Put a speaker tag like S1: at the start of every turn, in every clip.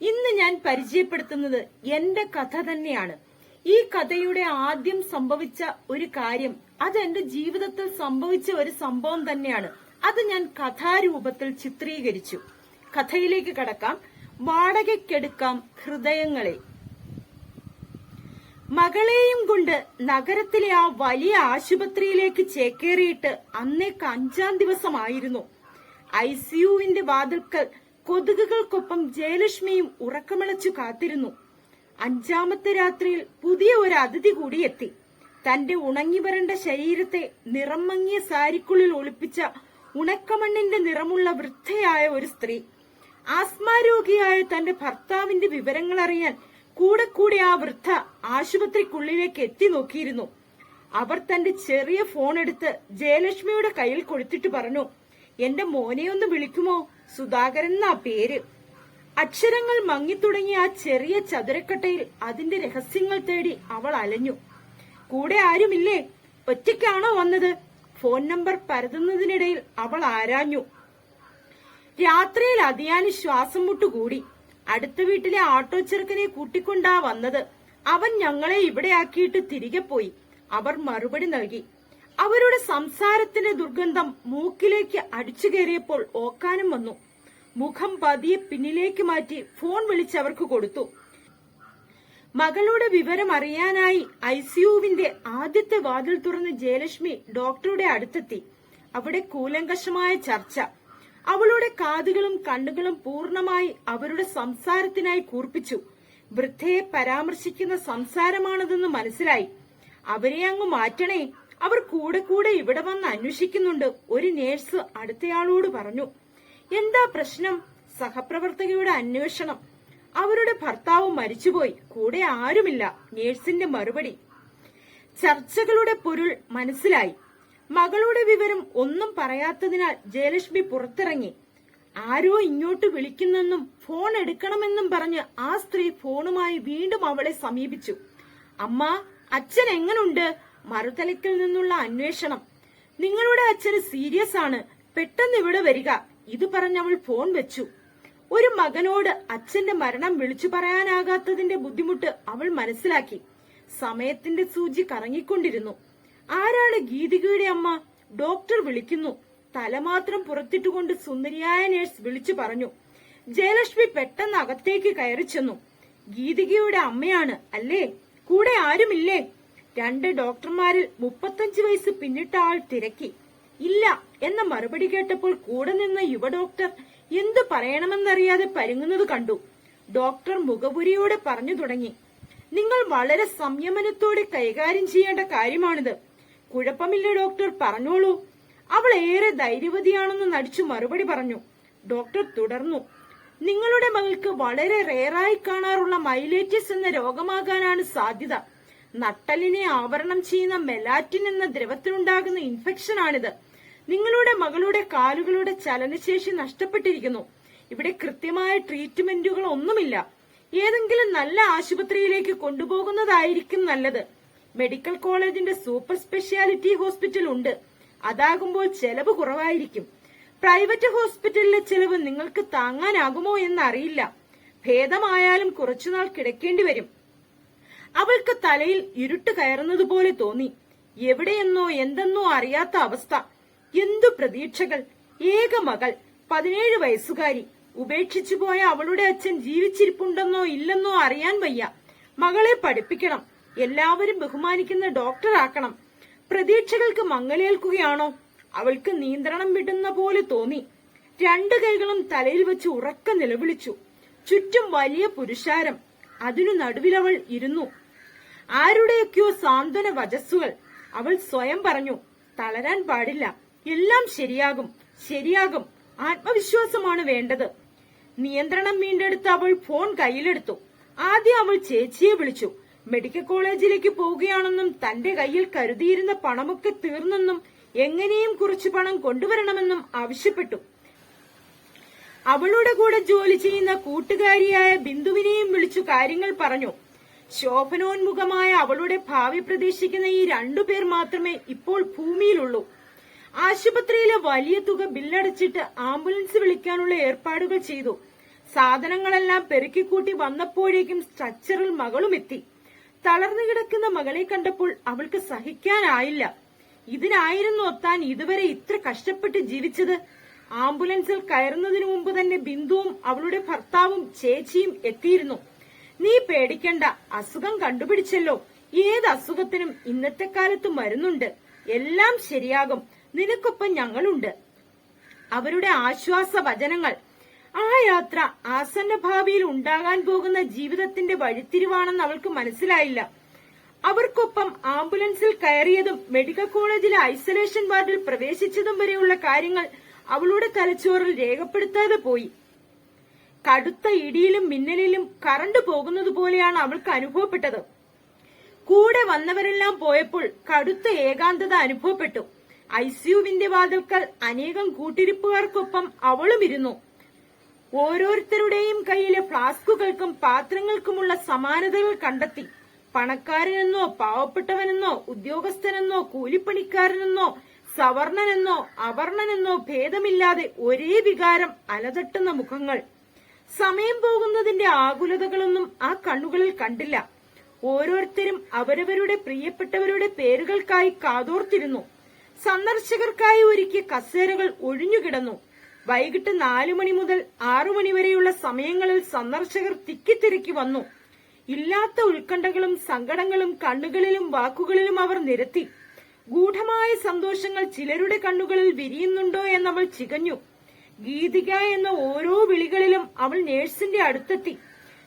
S1: ഇന്ന് ഞാൻ പരിചയപ്പെടുത്തുന്നത് എന്റെ കഥ തന്നെയാണ്. ഈ കഥയുടെ ആദ്യം സംഭവിച്ച ഒരു കാര്യം അത് എന്റെ ജീവിതത്തിൽ സംഭവിച്ച ഒരു സംഭവം തന്നെയാണ്. അത് ഞാൻ കഥാരൂപത്തിൽ ചിത്രീകരിച്ചു. കഥയിലേക്ക് കടക്കാം. വാടകയ്ക്കെടുക്കാം ഹൃദയങ്ങളെ. മകളെയും കൊണ്ട് നഗരത്തിലെ ആ വലിയ ആശുപത്രിയിലേക്ക് ചേക്കേറിയിട്ട് അന്നേക്ക് അഞ്ചാം ദിവസമായിരുന്നു. ഐ സിയുവിന്റെ വാതിൽക്കൽ കൊതുകുകൾക്കൊപ്പം ജയലക്ഷ്മിയും ഉറക്കമിളച്ചു കാത്തിരുന്നു. അഞ്ചാമത്തെ രാത്രിയിൽ പുതിയ ഒരു അതിഥി കൂടി എത്തി. തന്റെ ഉണങ്ങി വരണ്ട ശരീരത്തെ നിറം മങ്ങിയ സാരിക്കുള്ളിൽ ഒളിപ്പിച്ച ഉണക്കമണ്ണിന്റെ നിറമുള്ള വൃദ്ധയായ ഒരു സ്ത്രീ. ആസ്മാരോഗിയായ തന്റെ ഭർത്താവിന്റെ വിവരങ്ങൾ അറിയാൻ കൂടെ കൂടെ ആ വൃദ്ധ ആശുപത്രിക്കുള്ളിലേക്ക് എത്തി നോക്കിയിരുന്നു. അവർ തന്റെ ചെറിയ ഫോൺ എടുത്ത് ജയലക്ഷ്മിയുടെ കയ്യിൽ കൊടുത്തിട്ട് പറഞ്ഞു എന്റെ മോനെ ഒന്ന് വിളിക്കുമോ? സുധാകരൻ എന്നാ പേര്. അക്ഷരങ്ങൾ മങ്ങിത്തുടങ്ങിയ ആ ചെറിയ ചതുരക്കട്ടയിൽ അതിന്റെ രഹസ്യങ്ങൾ തേടി അവൾ അലഞ്ഞു. കൂടെ ആരുമില്ലേ? ഒറ്റയ്ക്കാണോ വന്നത്? ഫോൺ നമ്പർ പരതുന്നതിനിടയിൽ അവൾ ആരാഞ്ഞു. രാത്രിയിൽ അതിയാന് ശ്വാസം മുട്ടുകൂടി. അടുത്ത വീട്ടിലെ ആട്ടോ ചെറുക്കനെ കൂട്ടിക്കൊണ്ടാ വന്നത്. അവൻ ഞങ്ങളെ ഇവിടെയാക്കിയിട്ട് തിരികെ പോയി. അവർ മറുപടി നൽകി. അവരുടെ സംസാരത്തിന്റെ ദുർഗന്ധം മൂക്കിലേക്ക് അടിച്ചു കയറിയപ്പോൾ ഓക്കാനം വന്നു. മുഖം പതിയെ പിന്നിലേക്ക് മാറ്റി ഫോൺ വിളിച്ചവർക്ക് കൊടുത്തു. മകളുടെ വിവരം അറിയാനായി ഐസിയുവിന്റെ ആദ്യത്തെ വാതിൽ തുറന്ന് ജയലക്ഷ്മി ഡോക്ടറുടെ അടുത്തെത്തി. അവിടെ കൂലങ്കഷമായ ചർച്ച. അവളുടെ കാതുകളും കണ്ണുകളും പൂർണമായി അവരുടെ സംസാരത്തിനായി കൂർപ്പിച്ചു. വൃദ്ധയെ പരാമർശിക്കുന്ന സംസാരമാണതെന്ന് മനസ്സിലായി. അവരെ അങ്ങ് മാറ്റണേ. അവർ കൂടെ കൂടെ ഇവിടെ വന്ന് അന്വേഷിക്കുന്നുണ്ട്. ഒരു നേഴ്സ് അടുത്തയാളോട് പറഞ്ഞു എന്താ പ്രശ്നം? സഹപ്രവർത്തകയുടെ അന്വേഷണം. അവരുടെ ഭർത്താവ് മരിച്ചുപോയി. കൂടെ ആരുമില്ല. നേഴ്സിന്റെ മറുപടി. ചർച്ചകളുടെ പൊരുൾ മനസ്സിലായി. മകളുടെ വിവരം ഒന്നും പറയാത്തതിനാൽ ജയലക്ഷ്മി പുറത്തിറങ്ങി. ആരോ ഇങ്ങോട്ട് വിളിക്കുന്നെന്നും ഫോൺ എടുക്കണമെന്നും പറഞ്ഞ് ആ സ്ത്രീ ഫോണുമായി വീണ്ടും അവളെ സമീപിച്ചു. അമ്മ അച്ഛൻ എങ്ങനുണ്ട്? മറുതലയ്ക്കിൽ നിന്നുള്ള അന്വേഷണം. നിങ്ങളുടെ അച്ഛന് സീരിയസ് ആണ്. പെട്ടെന്ന് ഇവിടെ വരിക. ഇത് പറഞ്ഞവൾ ഫോൺ വെച്ചു. ഒരു മകനോട് അച്ഛന്റെ മരണം വിളിച്ചു പറയാനാകാത്തതിന്റെ ബുദ്ധിമുട്ട് അവൾ മനസ്സിലാക്കി. സമയത്തിന്റെ സൂചി കറങ്ങിക്കൊണ്ടിരുന്നു. ആരാണ് ഗീതികയുടെ അമ്മ? ഡോക്ടർ വിളിക്കുന്നു. തല മാത്രം പുറത്തിട്ടുകൊണ്ട് സുന്ദരിയായ നേഴ്സ് വിളിച്ചു പറഞ്ഞു. ജയലക്ഷ്മി പെട്ടെന്ന് അകത്തേക്ക് കയറി ചെന്നു. ഗീതികയുടെ അമ്മയാണ് അല്ലേ? കൂടെ ആരുമില്ലേ? രണ്ട് ഡോക്ടർമാരിൽ മുപ്പത്തഞ്ച് വയസ്സ് പിന്നിട്ട ആൾ തിരക്കി. ഇല്ല എന്ന മറുപടി കേട്ടപ്പോൾ കൂടെ നിന്ന യുവ ഡോക്ടർ എന്തു പറയണമെന്നറിയാതെ പരുങ്ങുന്നത് കണ്ടു. ഡോക്ടർ മുഖപുരിയോടെ പറഞ്ഞു തുടങ്ങി. നിങ്ങൾ വളരെ സംയമനത്തോടെ കൈകാര്യം ചെയ്യേണ്ട കാര്യമാണിത്. കുഴപ്പമില്ല ഡോക്ടർ പറഞ്ഞോളൂ. അവൾ ഏറെ ധൈര്യവതിയാണെന്ന് നടിച്ചു മറുപടി പറഞ്ഞു. ഡോക്ടർ തുടർന്നു. നിങ്ങളുടെ മകൾക്ക് വളരെ റേറായി കാണാറുള്ള മൈലേറ്റിസ് എന്ന രോഗമാകാനാണ് സാധ്യത. നട്ടലിനെ ആവരണം ചെയ്യുന്ന മെലാറ്റിൻ എന്ന ദ്രവത്തിലുണ്ടാകുന്ന ഇൻഫെക്ഷനാണിത്. നിങ്ങളുടെ മകളുടെ കാലുകളുടെ ചലനശേഷി നഷ്ടപ്പെട്ടിരിക്കുന്നു. ഇവിടെ കൃത്യമായ ട്രീറ്റ്മെന്റുകൾ ഒന്നുമില്ല. ഏതെങ്കിലും നല്ല ആശുപത്രിയിലേക്ക് കൊണ്ടുപോകുന്നതായിരിക്കും നല്ലത്. മെഡിക്കൽ കോളേജിന്റെ സൂപ്പർ സ്പെഷ്യാലിറ്റി ഹോസ്പിറ്റൽ ഉണ്ട്. അതാകുമ്പോൾ ചെലവ് കുറവായിരിക്കും. പ്രൈവറ്റ് ഹോസ്പിറ്റലിലെ ചെലവ് നിങ്ങൾക്ക് താങ്ങാനാകുമോ എന്നറിയില്ല. ഭേദമായാലും കുറച്ചുനാൾ കിടക്കേണ്ടി വരും. അവൾക്ക് തലയിൽ ഇരുട്ട് കയറുന്നതുപോലെ തോന്നി. എവിടെയെന്നോ എന്തെന്നോ അറിയാത്ത അവസ്ഥ. എന്തു പ്രതീക്ഷകൾ. ഏക മകൾ. പതിനേഴ് വയസ്സുകാരി. ഉപേക്ഷിച്ചു പോയ അവളുടെ അച്ഛൻ ജീവിച്ചിരിപ്പുണ്ടെന്നോ ഇല്ലെന്നോ അറിയാൻ വയ്യ. മകളെ പഠിപ്പിക്കണം. എല്ലാവരും ബഹുമാനിക്കുന്ന ഡോക്ടറാക്കണം പ്രതീക്ഷകൾക്ക് മങ്ങലേൽക്കുകയാണോ? അവൾക്ക് നിയന്ത്രണം വിടുന്ന പോലെ തോന്നി. രണ്ടു കൈകളും തലയിൽ വെച്ച് ഉറക്ക നിലവിളിച്ചു. ചുറ്റും വലിയ പുരുഷാരം. അതിനു നടുവിലവൾ ഇരുന്നു. ആരുടെയൊക്കെയോ സാന്ത്വന വചസ്സുകൾ അവൾ സ്വയം പറഞ്ഞു തളരാൻ പാടില്ല എല്ലാം ശരിയാകും ശരിയാകും ആത്മവിശ്വാസമാണ് വേണ്ടത്. നിയന്ത്രണം വീണ്ടെടുത്ത് അവൾ ഫോൺ കയ്യിലെടുത്തു. ആദ്യം അവൾ ചേച്ചിയെ വിളിച്ചു. മെഡിക്കൽ കോളേജിലേക്ക് പോവുകയാണെന്നും തന്റെ കയ്യിൽ കരുതിയിരുന്ന പണമൊക്കെ തീർന്നെന്നും എങ്ങനെയും കുറച്ച് പണം കൊണ്ടുവരണമെന്നും ആവശ്യപ്പെട്ടു. അവളുടെ കൂടെ ജോലി ചെയ്യുന്ന കൂട്ടുകാരിയായ ബിന്ദുവിനെയും വിളിച്ചു കാര്യങ്ങൾ പറഞ്ഞു. ശോഭനോന്മുഖമായ അവളുടെ ഭാവി പ്രതീക്ഷിക്കുന്ന ഈ രണ്ടുപേർ മാത്രമേ ഇപ്പോൾ ഭൂമിയിലുള്ളൂ. ആശുപത്രിയിലെ വലിയ തുക ബില്ലടച്ചിട്ട് ആംബുലൻസ് വിളിക്കാനുള്ള ഏർപ്പാടുകൾ ചെയ്തു. സാധനങ്ങളെല്ലാം പെരുക്കിക്കൂട്ടി വന്നപ്പോഴേക്കും സ്ട്രക്ചറിൽ മകളും എത്തി. തളർന്നു കിടക്കുന്ന മകളെ കണ്ടപ്പോൾ അവൾക്ക് സഹിക്കാനായില്ല. ഇതിനായിരുന്നു താൻ ഇതുവരെ ഇത്ര കഷ്ടപ്പെട്ട് ജീവിച്ചത്. ആംബുലൻസിൽ കയറുന്നതിനു മുമ്പ് തന്നെ ബിന്ദുവും അവളുടെ ഭർത്താവും ചേച്ചിയും എത്തിയിരുന്നു. നീ പേടിക്കണ്ട അസുഖം കണ്ടുപിടിച്ചല്ലോ. ഏത് അസുഖത്തിനും ഇന്നത്തെ കാലത്ത് മരുന്നുണ്ട്. എല്ലാം ശരിയാകും. നിനക്കൊപ്പം ഞങ്ങളുണ്ട്. അവരുടെ ആശ്വാസ വചനങ്ങൾ. ആ യാത്ര ആസന്ന ഭാവിയിൽ ഉണ്ടാകാൻ പോകുന്ന ജീവിതത്തിന്റെ വഴിത്തിരിവാണെന്ന് അവൾക്ക് മനസ്സിലായില്ല. അവർക്കൊപ്പം ആംബുലൻസിൽ കയറിയതും മെഡിക്കൽ കോളേജിലെ ഐസൊലേഷൻ വാർഡിൽ പ്രവേശിച്ചതും വരെയുള്ള കാര്യങ്ങൾ അവളുടെ തലച്ചോറിൽ രേഖപ്പെടുത്താതെ പോയി. കടുത്ത ഇടിയിലും മിന്നലിലും കറണ്ട് പോകുന്നത് പോലെയാണ് അവൾക്ക് അനുഭവപ്പെട്ടത്. കൂടെ വന്നവരെല്ലാം പോയപ്പോൾ കടുത്ത ഏകാന്തത അനുഭവപ്പെട്ടു. ഐസിയുവിന്റെ വാതിൽക്കൽ അനേകം കൂട്ടിരിപ്പുകാർക്കൊപ്പം അവളും ഇരുന്നു. ഓരോരുത്തരുടെയും കയ്യിലെ ഫ്ലാസ്കുകൾക്കും പാത്രങ്ങൾക്കുമുള്ള സമാനതകൾ കണ്ടെത്തി. പണക്കാരനെന്നോ പാവപ്പെട്ടവനെന്നോ ഉദ്യോഗസ്ഥനെന്നോ കൂലിപ്പണിക്കാരനെന്നോ സവർണനെന്നോ അവർണനെന്നോ ഭേദമില്ലാതെ ഒരേ വികാരം അലതട്ടുന്ന മുഖങ്ങൾ. സമയം പോകുന്നതിന്റെ ആകുലതകളൊന്നും ആ കണ്ണുകളിൽ കണ്ടില്ല. ഓരോരുത്തരും അവരവരുടെ പ്രിയപ്പെട്ടവരുടെ പേരുകൾക്കായി കാതോർത്തിരുന്നു. സന്ദർശകർക്കായി ഒരുക്കിയ കസേരകൾ ഒഴിഞ്ഞുകിടന്നു. വൈകിട്ട് നാലു മണി മുതൽ ആറു മണി വരെയുള്ള സമയങ്ങളിൽ സന്ദർശകർ തിക്കിത്തിരക്കി വന്നു. ഇല്ലാത്ത ഉത്കണ്ഠകളും സങ്കടങ്ങളും കണ്ണുകളിലും വാക്കുകളിലും അവർ നിരത്തി. ഗൂഢമായ സന്തോഷങ്ങൾ ചിലരുടെ കണ്ണുകളിൽ വിരിയുന്നുണ്ടോ എന്നവൾ ചികഞ്ഞു. ഗീതിക എന്ന ഓരോ വിളികളിലും അവൾ നേഴ്സിന്റെ അടുത്തെത്തി.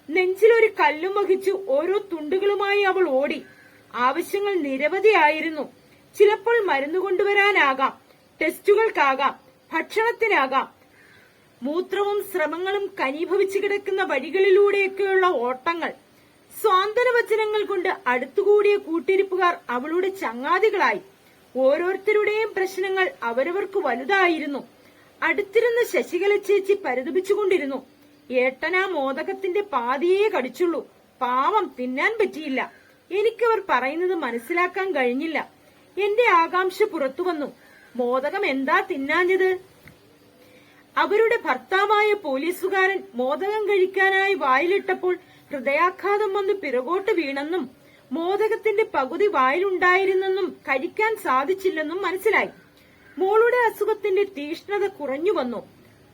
S1: നെഞ്ചിലൊരു കല്ലും വഹിച്ച് ഓരോ തുണ്ടുകളുമായി അവൾ ഓടി. ആവശ്യങ്ങൾ നിരവധിയായിരുന്നു ചിലപ്പോൾ മരുന്ന് കൊണ്ടുവരാനാകാം ടെസ്റ്റുകൾക്കാകാം ഭക്ഷണത്തിനാകാം. മൂത്രവും ശ്രമങ്ങളും കനീഭവിച്ചു കിടക്കുന്ന വഴികളിലൂടെയൊക്കെയുള്ള ഓട്ടങ്ങൾ. സ്വാന്തനവചനങ്ങൾ കൊണ്ട് അടുത്തുകൂടിയ കൂട്ടിരിപ്പുകാർ അവളുടെ ചങ്ങാതികളായി. ഓരോരുത്തരുടെയും പ്രശ്നങ്ങൾ അവരവർക്ക് വലുതായിരുന്നു. അടുത്തിരുന്ന് ശശികല ചേച്ചി പരിതപിച്ചുകൊണ്ടിരുന്നു. ഏട്ടനാ മോദകത്തിന്റെ പാതിയേ കടിച്ചുള്ളൂ. പാവം തിന്നാൻ പറ്റിയില്ല. എനിക്കവർ പറയുന്നത് മനസ്സിലാക്കാൻ കഴിഞ്ഞില്ല. എന്റെ ആകാംക്ഷ പുറത്തു വന്നു. മോദകം എന്താ തിന്നാഞ്ഞത്? അവരുടെ ഭർത്താവായ പോലീസുകാരൻ മോദകം കഴിക്കാനായി വായിലിട്ടപ്പോൾ ഹൃദയാഘാതം വന്ന് പിറകോട്ട് വീണെന്നും മോദകത്തിന്റെ പകുതി വായിലുണ്ടായിരുന്നെന്നും കഴിക്കാൻ സാധിച്ചില്ലെന്നും മനസ്സിലായി. മോളുടെ അസുഖത്തിന്റെ തീഷ്ണത കുറഞ്ഞു വന്നു.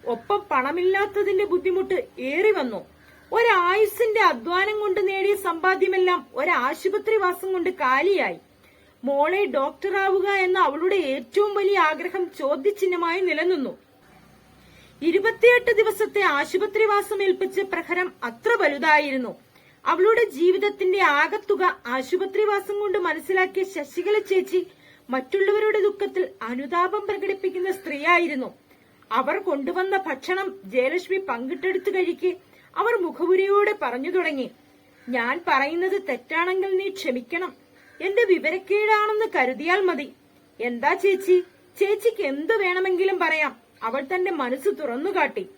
S1: ഒപ്പം പണമില്ലാത്തതിന്റെ ബുദ്ധിമുട്ട് ഏറി വന്നു. ഒരായുസിന്റെ അധ്വാനം കൊണ്ട് നേടിയ സമ്പാദ്യമെല്ലാം ഒരാശുപത്രി വാസം കൊണ്ട് കാലിയായി. മോളെ ഡോക്ടറാവുക എന്ന അവളുടെ ഏറ്റവും വലിയ ആഗ്രഹം ചോദ്യചിഹ്നമായി നിലനിന്നു. ഇരുപത്തിയെട്ട് ദിവസത്തെ ആശുപത്രിവാസം ഏൽപ്പിച്ച പ്രഹരം അത്ര വലുതായിരുന്നു. അവളുടെ ജീവിതത്തിന്റെ ആകത്തുക ആശുപത്രിവാസം കൊണ്ട് മനസ്സിലാക്കിയ ശശികല ചേച്ചി മറ്റുള്ളവരുടെ ദുഃഖത്തിൽ അനുതാപം പ്രകടിപ്പിക്കുന്ന സ്ത്രീയായിരുന്നു. അവർ കൊണ്ടുവന്ന ഭക്ഷണം ജയലക്ഷ്മി പങ്കിട്ടെടുത്തു കഴിക്ക് അവർ മുഖപുരിയോടെ പറഞ്ഞു തുടങ്ങി. ഞാൻ പറയുന്നത് തെറ്റാണെങ്കിൽ നീ ക്ഷമിക്കണം. എന്റെ വിവരക്കേടാണെന്ന് കരുതിയാൽ മതി. എന്താ ചേച്ചി? ചേച്ചിക്ക് എന്ത് വേണമെങ്കിലും പറയാം. അവൾ തന്റെ മനസ്സ് തുറന്നു തുറന്നുകാട്ടി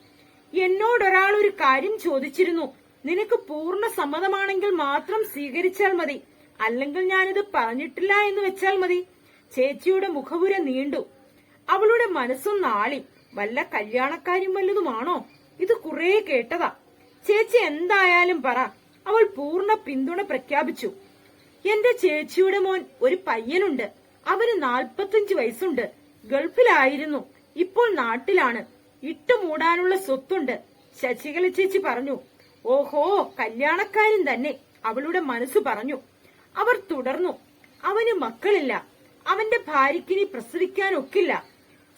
S1: എന്നോടൊരാൾ ഒരു കാര്യം ചോദിച്ചിരുന്നു. നിനക്ക് പൂർണ സമ്മതമാണെങ്കിൽ മാത്രം സ്വീകരിച്ചാൽ മതി. അല്ലെങ്കിൽ ഞാനിത് പറഞ്ഞിട്ടില്ല എന്ന് വെച്ചാൽ മതി. ചേച്ചിയുടെ മുഖപുര നീണ്ടു. അവളുടെ മനസ്സും നാളി. വല്ല കല്യാണക്കാരും വല്ലതുമാണോ? ഇത് കുറെ കേട്ടതാ. ചേച്ചി എന്തായാലും പറ. അവൾ പൂർണ പിന്തുണ പ്രഖ്യാപിച്ചു. എന്റെ ചേച്ചിയുടെ മോൻ ഒരു പയ്യനുണ്ട്. അവന് നാൽപ്പത്തഞ്ച് വയസ്സുണ്ട്. ഗൾഫിലായിരുന്നു. ഇപ്പോൾ നാട്ടിലാണ്. ഇട്ടു മൂടാനുള്ള സ്വത്തുണ്ട്. ശശികല ചേച്ചി പറഞ്ഞു. ഓഹോ കല്യാണക്കാരൻ തന്നെ. അവളുടെ മനസ്സ് പറഞ്ഞു. അവർ തുടർന്നു. അവന് മക്കളില്ല. അവന്റെ ഭാര്യക്കിനി പ്രസവിക്കാൻ ഒക്കില്ല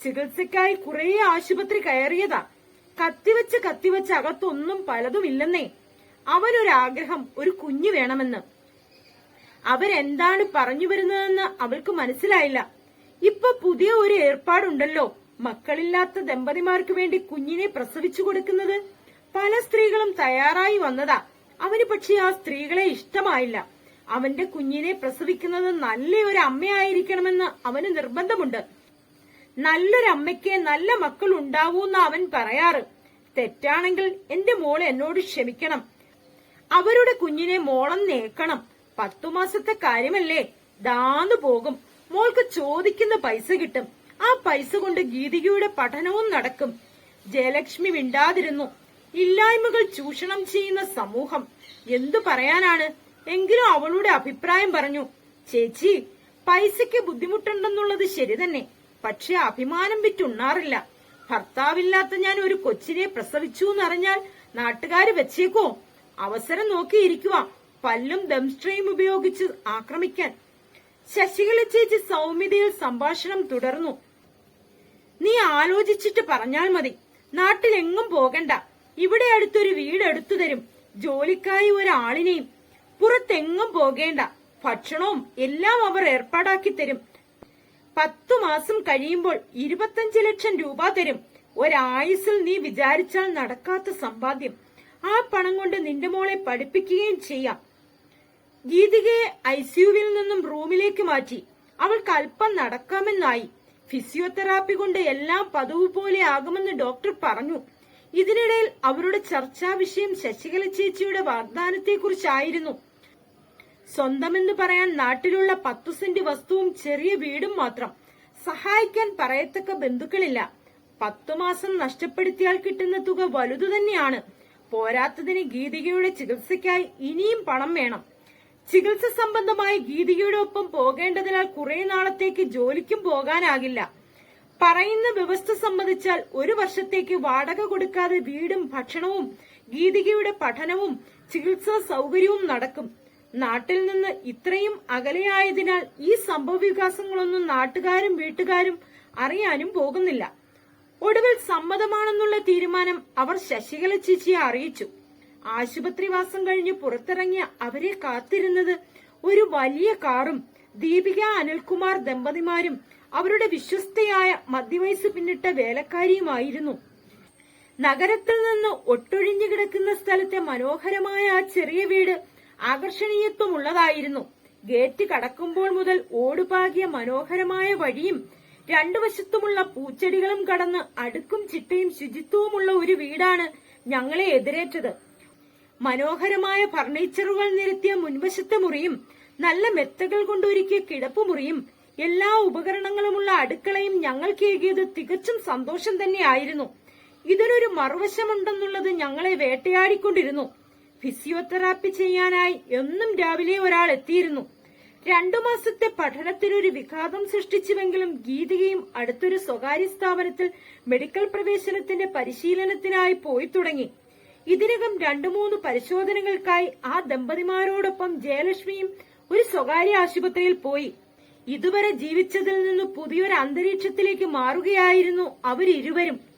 S1: ചികിത്സക്കായി കുറേ ആശുപത്രി കയറിയതാ. കത്തിവെച്ച് കത്തിവെച്ച് അകത്തൊന്നും പലതുമില്ലെന്നേ. അവനൊരാഗ്രഹം ഒരു കുഞ്ഞു വേണമെന്ന്. അവരെന്താണ് പറഞ്ഞു വരുന്നതെന്ന് അവൾക്ക് മനസ്സിലായില്ല. ഇപ്പൊ പുതിയ ഒരു ഏർപ്പാടുണ്ടല്ലോ. മക്കളില്ലാത്ത ദമ്പതിമാർക്ക് വേണ്ടി കുഞ്ഞിനെ പ്രസവിച്ചു കൊടുക്കുന്നത് പല സ്ത്രീകളും തയ്യാറായി വന്നതാ. അവന് പക്ഷേ ആ സ്ത്രീകളെ ഇഷ്ടമായില്ല. അവന്റെ കുഞ്ഞിനെ പ്രസവിക്കുന്നത് നല്ല ഒരു അമ്മയായിരിക്കണമെന്ന് അവന് നിർബന്ധമുണ്ട്. നല്ലൊരമ്മയ്ക്ക് നല്ല മക്കൾ ഉണ്ടാവൂന്ന് അവൻ പറയാറ്. തെറ്റാണെങ്കിൽ എന്റെ മോൾ എന്നോട് ക്ഷമിക്കണം. അവരുടെ കുഞ്ഞിനെ മോളം നേക്കണം. പത്തു മാസത്തെ കാര്യമല്ലേ? ദാന്നു പോകും. മോൾക്ക് ചോദിക്കുന്ന പൈസ കിട്ടും. ആ പൈസ കൊണ്ട് ഗീതികയുടെ പഠനവും നടക്കും. ജയലക്ഷ്മി മിണ്ടാതിരുന്നു. ഇല്ലായ്മകൾ ചൂഷണം ചെയ്യുന്ന സമൂഹം. എന്തു പറയാനാണ്? എങ്കിലും അവളുടെ അഭിപ്രായം പറഞ്ഞു ചേച്ചി പൈസയ്ക്ക് ബുദ്ധിമുട്ടുണ്ടെന്നുള്ളത് ശരി തന്നെ പക്ഷെ അഭിമാനം വിറ്റുണ്ണാറില്ല. ഭർത്താവില്ലാത്ത ഞാൻ ഒരു കൊച്ചിനെ പ്രസവിച്ചു എന്നറിഞ്ഞാൽ നാട്ടുകാര് വെച്ചേക്കോ? അവസരം നോക്കിയിരിക്കുക പല്ലും ദംസ്ട്രയും ഉപയോഗിച്ച് ആക്രമിക്കാൻ. ശശികല ചേച്ചി സൗമ്യതയിൽ സംഭാഷണം തുടർന്നു. നീ ആലോചിച്ചിട്ട് പറഞ്ഞാൽ മതി. നാട്ടിലെങ്ങും പോകണ്ട. ഇവിടെ അടുത്തൊരു വീട് എടുത്തു തരും. ജോലിക്കായി ഒരാളിനെയും പുറത്തെങ്ങും പോകേണ്ട. ഭക്ഷണവും എല്ലാം അവർ ഏർപ്പാടാക്കി തരും. പത്തു മാസം കഴിയുമ്പോൾ ഇരുപത്തഞ്ച് ലക്ഷം രൂപ തരും. ഒരായുസിൽ നീ വിചാരിച്ചാൽ നടക്കാത്ത സമ്പാദ്യം. ആ പണം കൊണ്ട് നിന്റെ മോളെ പഠിപ്പിക്കുകയും ചെയ്യാം. ഗീതികയെ ഐസിയുവിൽ നിന്നും റൂമിലേക്ക് മാറ്റി. അവൾക്ക് അല്പം നടക്കാമെന്നായി. ഫിസിയോതെറാപ്പി കൊണ്ട് എല്ലാം പതിവ് പോലെ ആകുമെന്ന് ഡോക്ടർ പറഞ്ഞു. ഇതിനിടയിൽ അവരുടെ ചർച്ചാ വിഷയം ശശികല ചേച്ചിയുടെ വാഗ്ദാനത്തെക്കുറിച്ചായിരുന്നു. സ്വന്തമെന്ന് പറയാൻ നാട്ടിലുള്ള പത്തു സെന്റ് വസ്തുവും ചെറിയ വീടും മാത്രം. സഹായിക്കാൻ പറയത്തക്ക ബന്ധുക്കളില്ല. പത്തു മാസം നഷ്ടപ്പെടുത്തിയാൽ കിട്ടുന്ന തുക വലുതു തന്നെയാണ്. പോരാത്തതിന് ഗീതികയുടെ ചികിത്സയ്ക്കായി ഇനിയും പണം വേണം. ചികിത്സ സംബന്ധമായി ഗീതികയുടെ ഒപ്പം പോകേണ്ടതിനാൽ കുറെ നാളത്തേക്ക് ജോലിക്കും പോകാനാകില്ല. പറയുന്ന വ്യവസ്ഥ സംബന്ധിച്ചാൽ ഒരു വർഷത്തേക്ക് വാടക കൊടുക്കാതെ വീടും ഭക്ഷണവും ഗീതികയുടെ പഠനവും ചികിത്സാ സൗകര്യവും നടക്കും. നാട്ടിൽ നിന്ന് ഇത്രയും അകലെയായതിനാൽ ഈ സംഭവ വികാസങ്ങളൊന്നും നാട്ടുകാരും വീട്ടുകാരും അറിയാനും പോകുന്നില്ല. ഒടുവിൽ സമ്മതമാണെന്നുള്ള തീരുമാനം അവർ ശശികല ചേച്ചിയെ അറിയിച്ചു. ആശുപത്രിവാസം കഴിഞ്ഞ് പുറത്തിറങ്ങിയ അവരെ കാത്തിരുന്നത് ഒരു വലിയ കാറും ദീപിക അനിൽകുമാർ ദമ്പതിമാരും അവരുടെ വിശ്വസ്തയായ മധ്യവയസ്സ് പിന്നിട്ട വേലക്കാരിയുമായിരുന്നു. നഗരത്തിൽ നിന്ന് ഒട്ടൊഴിഞ്ഞു കിടക്കുന്ന സ്ഥലത്തെ മനോഹരമായ ആ ചെറിയ വീട് ആകർഷണീയത്വമുള്ളതായിരുന്നു. ഗേറ്റ് കടക്കുമ്പോൾ മുതൽ ഓടുപാകിയ മനോഹരമായ വഴിയും രണ്ടു വശത്തുമുള്ള പൂച്ചെടികളും കടന്ന് അടുക്കും ചിട്ടയും ശുചിത്വവുമുള്ള ഒരു വീടാണ് ഞങ്ങളെ എതിരേറ്റത്. മനോഹരമായ ഫർണിച്ചറുകൾ നിരത്തിയ മുൻവശത്തെ മുറിയും നല്ല മെത്തകൾ കൊണ്ടൊരുക്കിയ കിടപ്പുമുറിയും എല്ലാ ഉപകരണങ്ങളുമുള്ള അടുക്കളയും ഞങ്ങൾക്ക് ഏകിയത് തികച്ചും സന്തോഷം തന്നെയായിരുന്നു ഇതിനൊരു മറുവശമുണ്ടെന്നുള്ളത് ഞങ്ങളെ വേട്ടയാടിക്കൊണ്ടിരുന്നു. ഫിസിയോതെറാപ്പി ചെയ്യാനായി എന്നും രാവിലെ ഒരാൾ എത്തിയിരുന്നു. രണ്ടു മാസത്തെ പഠനത്തിനൊരു വിഘാതം സൃഷ്ടിച്ചുവെങ്കിലും ഗീതികയും അടുത്തൊരു സ്വകാര്യ സ്ഥാപനത്തിൽ മെഡിക്കൽ പ്രവേശനത്തിന്റെ പരിശീലനത്തിനായി പോയി തുടങ്ങി. ഇതിനകം രണ്ടു മൂന്ന് പരിശോധനകൾക്കായി ആ ദമ്പതിമാരോടൊപ്പം ജയലക്ഷ്മിയും ഒരു സ്വകാര്യ ആശുപത്രിയിൽ പോയി. ഇതുവരെ ജീവിച്ചതിൽ നിന്ന് പുതിയൊരു അന്തരീക്ഷത്തിലേക്ക് മാറുകയായിരുന്നു അവരിരുവരും.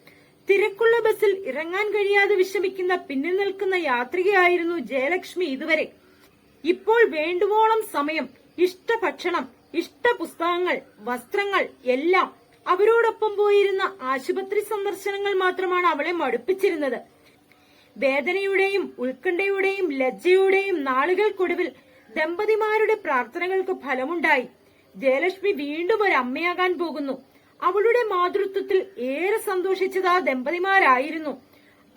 S1: തിരക്കുള്ള ബസ്സിൽ ഇറങ്ങാൻ കഴിയാതെ വിഷമിക്കുന്ന പിന്നിൽ നിൽക്കുന്ന യാത്രികയായിരുന്നു ജയലക്ഷ്മി ഇതുവരെ. ഇപ്പോൾ വേണ്ടുവോളം സമയം ഇഷ്ട ഭക്ഷണം ഇഷ്ട പുസ്തകങ്ങൾ വസ്ത്രങ്ങൾ എല്ലാം അവരോടൊപ്പം പോയിരുന്ന ആശുപത്രി സന്ദർശനങ്ങൾ മാത്രമാണ് അവളെ മടുപ്പിച്ചിരുന്നത്. വേദനയുടെയും ഉത്കണ്ഠയുടെയും ലജ്ജയുടെയും നാളുകൾക്കൊടുവിൽ ദമ്പതിമാരുടെ പ്രാർത്ഥനകൾക്ക് ഫലമുണ്ടായി. ജയലക്ഷ്മി വീണ്ടും ഒരു അമ്മയാകാൻ പോകുന്നു. അവളുടെ മാതൃത്വത്തിൽ ഏറെ സന്തോഷിച്ചത് ആ ദമ്പതിമാരായിരുന്നു.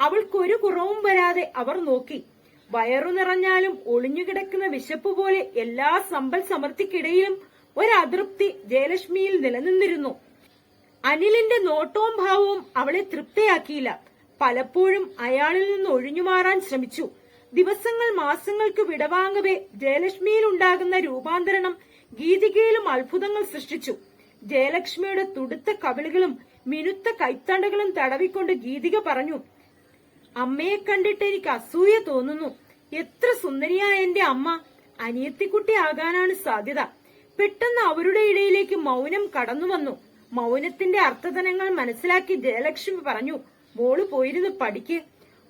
S1: അവൾക്കൊരു കുറവും വരാതെ അവർ നോക്കി. വയറു നിറഞ്ഞാലും ഒളിഞ്ഞുകിടക്കുന്ന വിശപ്പ് പോലെ എല്ലാ സമ്പൽ സമൃദ്ധിക്കിടയിലും ഒരതൃപ്തി ജയലക്ഷ്മിയിൽ നിലനിന്നിരുന്നു. അനിലിന്റെ നോട്ടവും ഭാവവും അവളെ തൃപ്തിയാക്കിയില്ല. പലപ്പോഴും അയാളിൽ നിന്ന് ഒഴിഞ്ഞുമാറാൻ ശ്രമിച്ചു. ദിവസങ്ങൾ മാസങ്ങൾക്ക് വിടവാങ്ങവേ ജയലക്ഷ്മിയിൽ ഉണ്ടാകുന്ന രൂപാന്തരണം ഗീതികയിലും അത്ഭുതങ്ങൾ സൃഷ്ടിച്ചു. ജയലക്ഷ്മിയുടെ തുടുത്ത കവിളുകളും മിനുത്ത കൈത്തണ്ടകളും തടവിക്കൊണ്ട് ഗീതിക പറഞ്ഞു അമ്മയെ കണ്ടിട്ട് എനിക്ക് അസൂയ തോന്നുന്നു. എത്ര സുന്ദരിയായ എന്റെ അമ്മ. അനിയത്തിക്കുട്ടി ആകാനാണ് സാധ്യത. പെട്ടെന്ന് അവരുടെ ഇടയിലേക്ക് മൗനം കടന്നു വന്നു. മൗനത്തിന്റെ അർത്ഥധനങ്ങൾ മനസ്സിലാക്കി ജയലക്ഷ്മി പറഞ്ഞു മോൾ പോയിരുന്ന് പഠിക്ക്.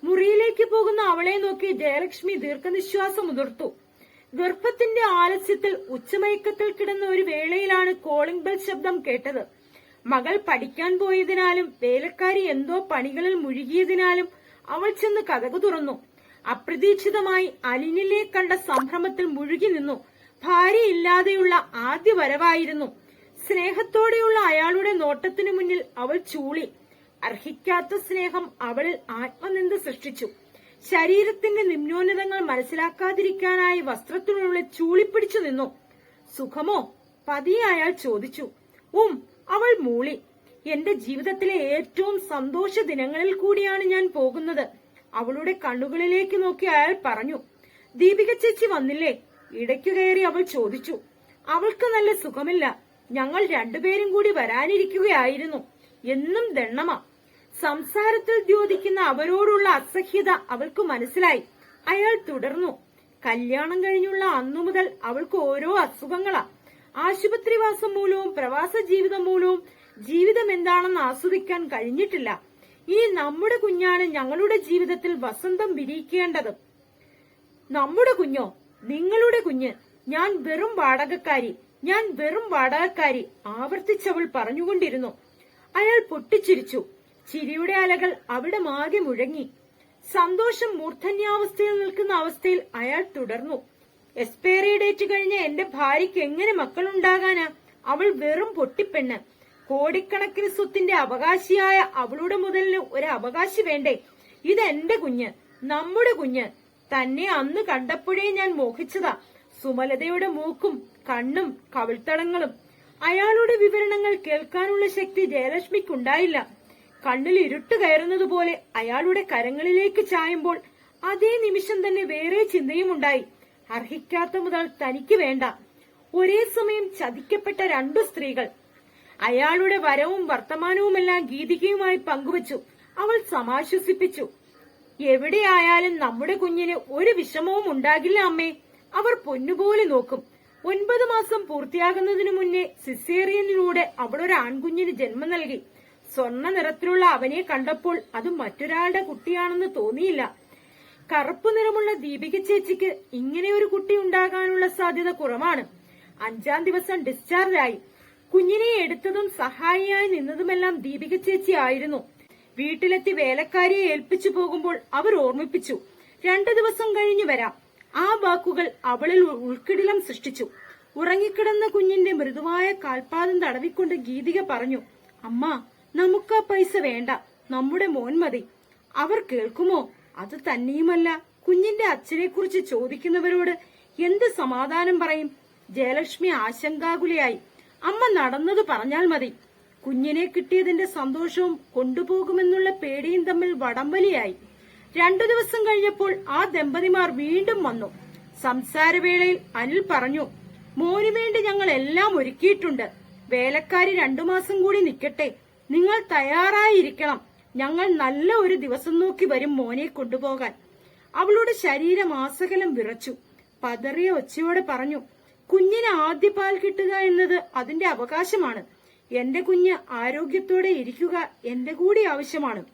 S1: മുറിയിലേക്ക് പോകുന്ന അവളെ നോക്കി ജയലക്ഷ്മി ദീർഘനിശ്വാസം ഉതിർത്തു. ഗർഭത്തിന്റെ ആലസ്യത്തിൽ ഉച്ചമയക്കത്തിൽ കിടന്ന ഒരു വേളയിലാണ് കോളിംഗ് ബെൽ ശബ്ദം കേട്ടത്. മകൾ പഠിക്കാൻ പോയതിനാലും വേലക്കാരി എന്തോ പണികളിൽ മുഴുകിയതിനാലും അവൾ ചെന്ന് കഥക് തുറന്നു. അപ്രതീക്ഷിതമായി അലിനിലെ കണ്ട സംഭ്രമത്തിൽ മുഴുകി നിന്നു. ഭാര്യയില്ലാതെയുള്ള ആദ്യ വരവായിരുന്നു. സ്നേഹത്തോടെയുള്ള അയാളുടെ നോട്ടത്തിനു മുന്നിൽ അവൾ ചൂളി. അർഹിക്കാത്ത സ്നേഹം അവളിൽ ആത്മനിന്ദ സൃഷ്ടിച്ചു. ശരീരത്തിന്റെ നിമ്നോന്നതങ്ങൾ മനസ്സിലാക്കാതിരിക്കാനായി വസ്ത്രത്തിനുള്ളിൽ ചൂളിപ്പിടിച്ചു നിന്നു. സുഖമോ? പതിയെ അയാൾ ചോദിച്ചു. ഉം അവൾ മൂളി. എന്റെ ജീവിതത്തിലെ ഏറ്റവും സന്തോഷ ദിനങ്ങളിൽ കൂടിയാണ് ഞാൻ പോകുന്നത്. അവളുടെ കണ്ണുകളിലേക്ക് നോക്കി അയാൾ പറഞ്ഞു ദീപിക ചേച്ചി വന്നില്ലേ? ഇടയ്ക്കു കയറി അവൾ ചോദിച്ചു അവൾക്ക് നല്ല സുഖമില്ല. ഞങ്ങൾ രണ്ടുപേരും കൂടി വരാനിരിക്കുകയായിരുന്നു. എന്നും ദണ്ണമാ സംസാരത്തിൽ ദ്യോതിക്കുന്ന അവരോടുള്ള അസഹ്യത അവൾക്ക് മനസ്സിലായി. അയാൾ തുടർന്നു. കല്യാണം കഴിഞ്ഞുള്ള അന്നു മുതൽ അവൾക്ക് ഓരോ അസുഖങ്ങളാ. ആശുപത്രിവാസം മൂലവും പ്രവാസ ജീവിതം മൂലവും ജീവിതം എന്താണെന്ന് ആസ്വദിക്കാൻ കഴിഞ്ഞിട്ടില്ല. ഇനി നമ്മുടെ കുഞ്ഞാണ് ഞങ്ങളുടെ ജീവിതത്തിൽ വസന്തം വിരിയിക്കേണ്ടത്. നമ്മുടെ കുഞ്ഞോ? നിങ്ങളുടെ കുഞ്ഞ്. ഞാൻ വെറും വാടകക്കാരി. ഞാൻ വെറും വാടകക്കാരി ആവർത്തിച്ചവൾ പറഞ്ഞുകൊണ്ടിരുന്നു. അയാൾ പൊട്ടിച്ചിരിച്ചു. ചിരിയുടെ അലകൾ അവിടെ മാകെ മുഴങ്ങി. സന്തോഷം മൂർധന്യാവസ്ഥയിൽ നിൽക്കുന്ന അവസ്ഥയിൽ അയാൾ തുടർന്നു. എക്സ്പയറി ഡേറ്റ് കഴിഞ്ഞ എന്റെ ഭാര്യയ്ക്ക് എങ്ങനെ മക്കളുണ്ടാകാനാ? അവൾ വെറും പൊട്ടിപ്പെണ്ണ്. കോടിക്കണക്കിന് സ്വത്തിന്റെ അവകാശിയായ അവളുടെ മുതലിന് ഒരു അവകാശി വേണ്ടേ? ഇത് എന്റെ കുഞ്ഞ് നമ്മുടെ കുഞ്ഞ്. തന്നെ അന്ന് കണ്ടപ്പോഴേ ഞാൻ മോഹിച്ചതാ. സുമലതയുടെ മൂക്കും കണ്ണും കവിൾത്തടങ്ങളും അയാളുടെ വിവരണങ്ങൾ കേൾക്കാനുള്ള ശക്തി ജയലക്ഷ്മിക്കുണ്ടായില്ല. കണ്ണിൽ ഇരുട്ട് കയറുന്നത് പോലെ അയാളുടെ കരങ്ങളിലേക്ക് ചായുമ്പോൾ അതേ നിമിഷം തന്നെ വേറെ ചിന്തയും ഉണ്ടായി അർഹിക്കാത്ത മുതൽ തനിക്ക് വേണ്ട. ഒരേ സമയം ചതിക്കപ്പെട്ട രണ്ടു സ്ത്രീകൾ. അയാളുടെ വരവും വർത്തമാനവുമെല്ലാം ഗീതികയുമായി പങ്കുവച്ചു. അവൾ സമാശ്വസിപ്പിച്ചു. എവിടെയായാലും നമ്മുടെ കുഞ്ഞിന് ഒരു വിഷമവും ഉണ്ടാകില്ല അമ്മേ. അവർ പൊന്നുപോലെ നോക്കും. ഒൻപത് മാസം പൂർത്തിയാകുന്നതിനു മുന്നേ സിസേറിയനിലൂടെ അവളൊരു ആൺകുഞ്ഞിന് ജന്മം നൽകി. സ്വർണ നിറത്തിലുള്ള അവനെ കണ്ടപ്പോൾ അത് മറ്റൊരാളുടെ കുട്ടിയാണെന്ന് തോന്നിയില്ല. കറുപ്പ് നിറമുള്ള ദീപിക ചേച്ചിക്ക് ഇങ്ങനെ ഒരു കുട്ടി ഉണ്ടാകാനുള്ള സാധ്യത കുറവാണ്. അഞ്ചാം ദിവസം ഡിസ്ചാർജായി കുഞ്ഞിനെ എടുത്തതും സഹായിയായി നിന്നതുമെല്ലാം ദീപിക ചേച്ചി ആയിരുന്നു. വീട്ടിലെത്തി വേലക്കാരിയെ ഏൽപ്പിച്ചു പോകുമ്പോൾ അവർ ഓർമ്മിപ്പിച്ചു. രണ്ടു ദിവസം കഴിഞ്ഞു വരാം. ആ വാക്കുകൾ അവളിൽ ഉൾക്കിടിലം സൃഷ്ടിച്ചു. ഉറങ്ങിക്കിടന്ന കുഞ്ഞിന്റെ മൃദുവായ കാൽപാദം തടവിക്കൊണ്ട് ഗീതിക പറഞ്ഞു അമ്മ നമുക്ക് ആ പൈസ വേണ്ട. നമ്മുടെ മോൻ മതി. അവർ കേൾക്കുമോ? അത് തന്നെയുമല്ല. കുഞ്ഞിന്റെ അച്ഛനെ കുറിച്ച് ചോദിക്കുന്നവരോട് എന്ത് സമാധാനം പറയും? ജയലക്ഷ്മി ആശങ്കാകുലയായി. അമ്മ നടന്നത് പറഞ്ഞാൽ മതി. കുഞ്ഞിനെ കിട്ടിയതിന്റെ സന്തോഷവും കൊണ്ടുപോകുമെന്നുള്ള പേടിയും തമ്മിൽ വടംവലിയായി. രണ്ടു ദിവസം കഴിഞ്ഞപ്പോൾ ആ ദമ്പതിമാർ വീണ്ടും വന്നു. സംസാരവേളയിൽ അനിൽ പറഞ്ഞു മോനു വേണ്ടി ഞങ്ങൾ എല്ലാം ഒരുക്കിയിട്ടുണ്ട്. വേലക്കാരി രണ്ടു മാസം കൂടി നിൽക്കട്ടെ. നിങ്ങൾ തയ്യാറായിരിക്കണം. ഞങ്ങൾ നല്ല ഒരു ദിവസം നോക്കി വരും മോനെ കൊണ്ടുപോകാൻ. അവളുടെ ശരീരം ആസകലം വിറച്ചു. പതറിയ ഒച്ചയോടെ പറഞ്ഞു കുഞ്ഞിന് ആദ്യ പാൽ കിട്ടുക എന്നത് അതിന്റെ അവകാശമാണ്. എന്റെ കുഞ്ഞ് ആരോഗ്യത്തോടെ ഇരിക്കുക എന്റെ കൂടി ആവശ്യമാണ്.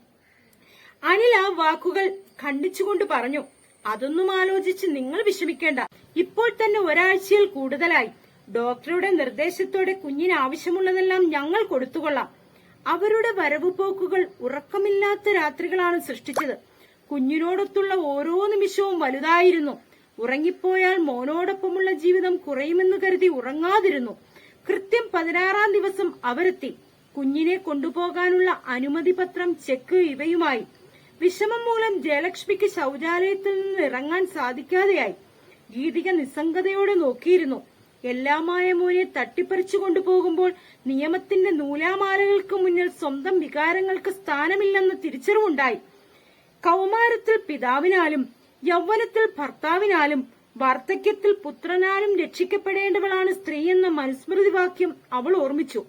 S1: അനിൽ ആ വാക്കുകൾ ഖണ്ഡിച്ചുകൊണ്ട് പറഞ്ഞു അതൊന്നും ആലോചിച്ച് നിങ്ങൾ വിഷമിക്കേണ്ട. ഇപ്പോൾ തന്നെ ഒരാഴ്ചയിൽ കൂടുതലായി. ഡോക്ടറുടെ നിർദ്ദേശത്തോടെ കുഞ്ഞിന് ആവശ്യമുള്ളതെല്ലാം ഞങ്ങൾ കൊടുത്തുകൊള്ളാം. അവരുടെ വരവുപോക്കുകൾ ഉറക്കമില്ലാത്ത രാത്രികളാണ് സൃഷ്ടിച്ചത്. കുഞ്ഞിനോടൊത്തുള്ള ഓരോ നിമിഷവും വലുതായിരുന്നു. ഉറങ്ങിപ്പോയാൽ മോനോടൊപ്പമുള്ള ജീവിതം കുറയുമെന്ന് കരുതി ഉറങ്ങാതിരുന്നു. കൃത്യം പതിനാറാം ദിവസം അവരെത്തി. കുഞ്ഞിനെ കൊണ്ടുപോകാനുള്ള അനുമതി പത്രം ചെക്ക് ഇവയുമായി. വിഷമം മൂലം ജയലക്ഷ്മിക്ക് ശൗചാലയത്തിൽ നിന്ന് ഇറങ്ങാൻ സാധിക്കാതെയായി. ഗീതിക നിസ്സംഗതയോടെ നോക്കിയിരുന്നു. എല്ലാമായ മോനെ തട്ടിപ്പറിച്ചു കൊണ്ടുപോകുമ്പോൾ നിയമത്തിന്റെ നൂലാമാലകൾക്ക് മുന്നിൽ സ്വന്തം വികാരങ്ങൾക്ക് സ്ഥാനമില്ലെന്ന തിരിച്ചറിവുണ്ടായി. കൗമാരത്തിൽ പിതാവിനാലും യൗവനത്തിൽ ഭർത്താവിനാലും വാർദ്ധക്യത്തിൽ പുത്രനാലും രക്ഷിക്കപ്പെടേണ്ടവളാണ് സ്ത്രീ എന്ന മനുസ്മൃതി വാക്യം അവൾ ഓർമ്മിച്ചു.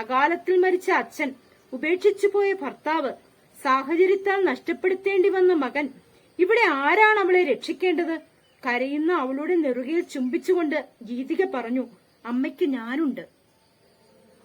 S1: അകാലത്തിൽ മരിച്ച അച്ഛൻ ഉപേക്ഷിച്ചു പോയ ഭർത്താവ് സാഹചര്യത്താൽ നഷ്ടപ്പെടുത്തേണ്ടി വന്ന മകൻ. ഇവിടെ ആരാണ് അവളെ രക്ഷിക്കേണ്ടത്? കരയുന്ന അവളുടെ നെറുകയിൽ ചുംബിച്ചുകൊണ്ട് ഗീതിക പറഞ്ഞു അമ്മയ്ക്ക് ഞാനുണ്ട്.